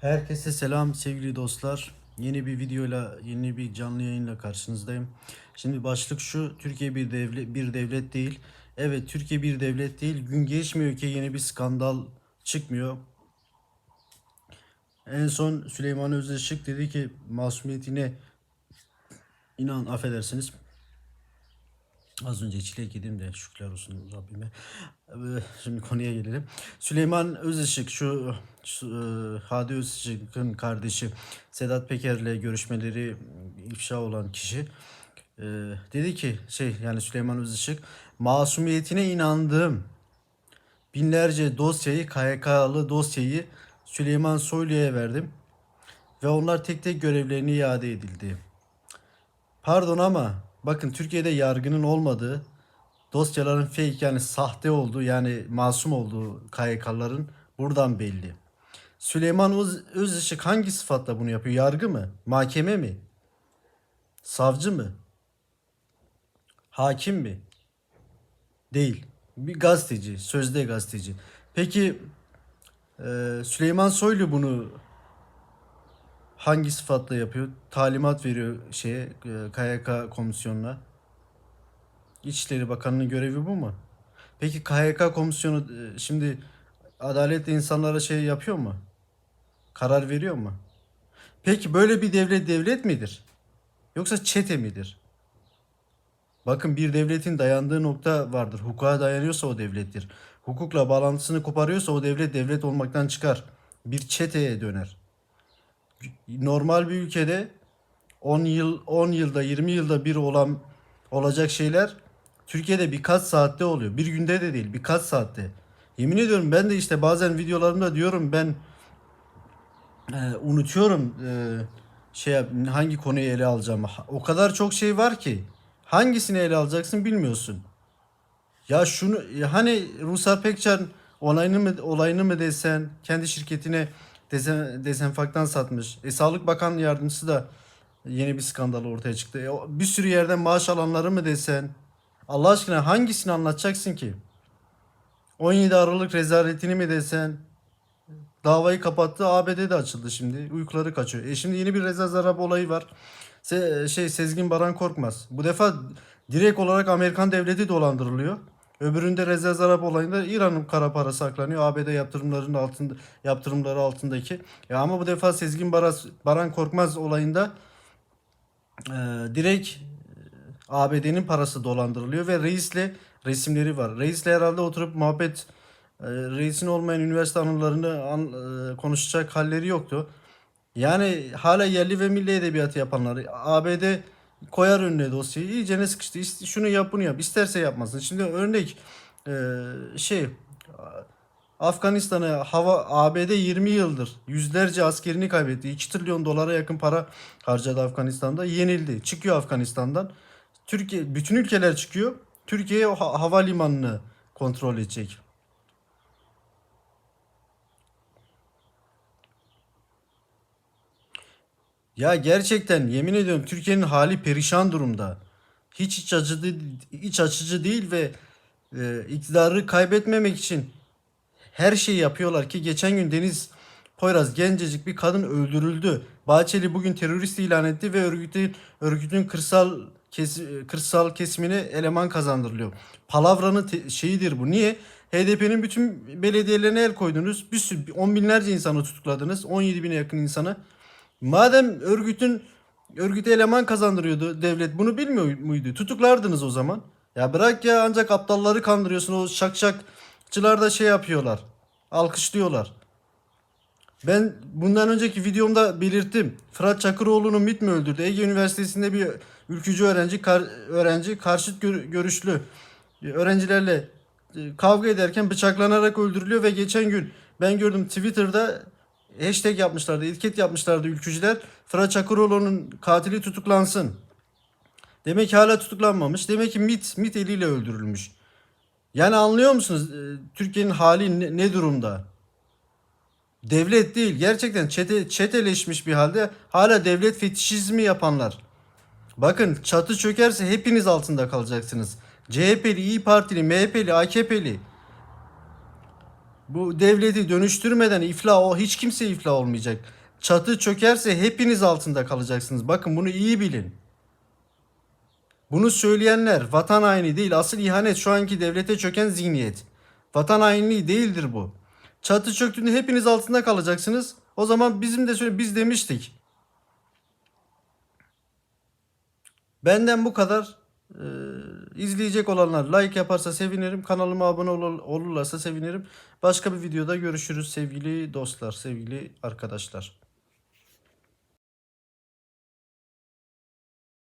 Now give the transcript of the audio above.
Herkese selam sevgili dostlar. Yeni bir videoyla, yeni bir canlı yayınla karşınızdayım. Şimdi başlık şu, Türkiye bir devlet bir devlet değil. Evet, Türkiye bir devlet değil. Gün geçmiyor ki yeni bir skandal çıkmıyor. En son Süleyman Özışık dedi ki masumiyetine inan affedersiniz. Az önce çilek yedim de şükürler olsun Rabbime. Ee, Şimdi konuya gelelim. Süleyman Özışık şu, şu e, Hadi Özışık'ın kardeşi Sedat Peker'le görüşmeleri ifşa olan kişi e, dedi ki şey yani Süleyman Özışık masumiyetine inandığım binlerce dosyayı KYK'lı dosyayı Süleyman Soylu'ya verdim ve onlar tek tek görevlerine iade edildi. Pardon ama bakın Türkiye'de yargının olmadığı, dosyaların fake yani sahte olduğu yani masum olduğu KYK'ların buradan belli. Süleyman Öz, Özışık hangi sıfatla bunu yapıyor? Yargı mı? Mahkeme mi? Savcı mı? Hakim mi? Değil. Bir gazeteci, sözde gazeteci. Peki Süleyman Soylu bunu hangi sıfatla yapıyor? Talimat veriyor şeye e, KYK komisyonuna. İçişleri Bakanı'nın görevi bu mu? Peki KYK komisyonu e, şimdi adaletle insanlara şey yapıyor mu? Karar veriyor mu? Peki böyle bir devlet devlet midir? Yoksa çete midir? Bakın bir devletin dayandığı nokta vardır. Hukuka dayanıyorsa o devlettir. Hukukla bağlantısını koparıyorsa o devlet devlet olmaktan çıkar. Bir çeteye döner normal bir ülkede 10 yıl 10 yılda 20 yılda bir olan olacak şeyler Türkiye'de birkaç saatte oluyor. Bir günde de değil, birkaç saatte. Yemin ediyorum ben de işte bazen videolarımda diyorum ben e, unutuyorum e, şey hangi konuyu ele alacağımı. O kadar çok şey var ki hangisini ele alacaksın bilmiyorsun. Ya şunu hani Ruslar Pekcan olayını mı olayını mı desen kendi şirketine desen, dezenfaktan satmış. E, Sağlık Bakan Yardımcısı da yeni bir skandal ortaya çıktı. E, bir sürü yerden maaş alanları mı desen Allah aşkına hangisini anlatacaksın ki? 17 Aralık rezaletini mi desen davayı kapattı ABD'de açıldı şimdi uykuları kaçıyor. E şimdi yeni bir Reza Zarrab olayı var. Se- şey Sezgin Baran Korkmaz. Bu defa direkt olarak Amerikan devleti dolandırılıyor. Öbüründe Reza Zarrab olayında İran'ın kara parası saklanıyor. ABD yaptırımlarının altında yaptırımları altındaki. Ya ama bu defa Sezgin Baras, Baran Korkmaz olayında e, direkt e, ABD'nin parası dolandırılıyor ve reisle resimleri var. Reisle herhalde oturup muhabbet e, reisin olmayan üniversite anılarını an, e, konuşacak halleri yoktu. Yani hala yerli ve milli edebiyatı yapanlar ABD koyar önüne dosyayı iyice ne sıkıştı şunu yap bunu yap isterse yapmasın. Şimdi örnek e, şey Afganistan'a hava ABD 20 yıldır yüzlerce askerini kaybetti. 2 trilyon dolara yakın para harcadı Afganistan'da. Yenildi. Çıkıyor Afganistan'dan. Türkiye bütün ülkeler çıkıyor. Türkiye havalimanını kontrol edecek. Ya gerçekten yemin ediyorum Türkiye'nin hali perişan durumda. Hiç iç açıcı, iç açıcı değil ve e, iktidarı kaybetmemek için her şeyi yapıyorlar ki geçen gün Deniz Poyraz gencecik bir kadın öldürüldü. Bahçeli bugün terörist ilan etti ve örgütün örgütün kırsal kes, kırsal kesimine eleman kazandırılıyor. Palavranın te- şeyidir bu. Niye? HDP'nin bütün belediyelerine el koydunuz. Bir sürü on binlerce insanı tutukladınız. 17 bine yakın insanı. Madem örgütün örgüte eleman kazandırıyordu devlet bunu bilmiyor muydu? Tutuklardınız o zaman. Ya bırak ya ancak aptalları kandırıyorsun. O şakşakçılar da şey yapıyorlar. Alkışlıyorlar. Ben bundan önceki videomda belirttim. Fırat Çakıroğlu'nu MİT mi öldürdü? Ege Üniversitesi'nde bir ülkücü öğrenci kar- öğrenci karşıt gör- görüşlü öğrencilerle e, kavga ederken bıçaklanarak öldürülüyor ve geçen gün ben gördüm Twitter'da hashtag yapmışlardı, etiket yapmışlardı ülkücüler. Fırat Çakıroğlu'nun katili tutuklansın. Demek ki hala tutuklanmamış. Demek ki MIT, MIT eliyle öldürülmüş. Yani anlıyor musunuz e, Türkiye'nin hali ne, ne durumda? Devlet değil. Gerçekten çete, çeteleşmiş bir halde hala devlet fetişizmi yapanlar. Bakın çatı çökerse hepiniz altında kalacaksınız. CHP'li, İyi Partili, MHP'li, AKP'li. Bu devleti dönüştürmeden iflah o hiç kimse iflah olmayacak. Çatı çökerse hepiniz altında kalacaksınız. Bakın bunu iyi bilin. Bunu söyleyenler vatan haini değil. Asıl ihanet şu anki devlete çöken zihniyet. Vatan hainliği değildir bu. Çatı çöktüğünde hepiniz altında kalacaksınız. O zaman bizim de şöyle biz demiştik. Benden bu kadar. Ee, izleyecek olanlar like yaparsa sevinirim. Kanalıma abone ol- olurlarsa sevinirim. Başka bir videoda görüşürüz sevgili dostlar, sevgili arkadaşlar.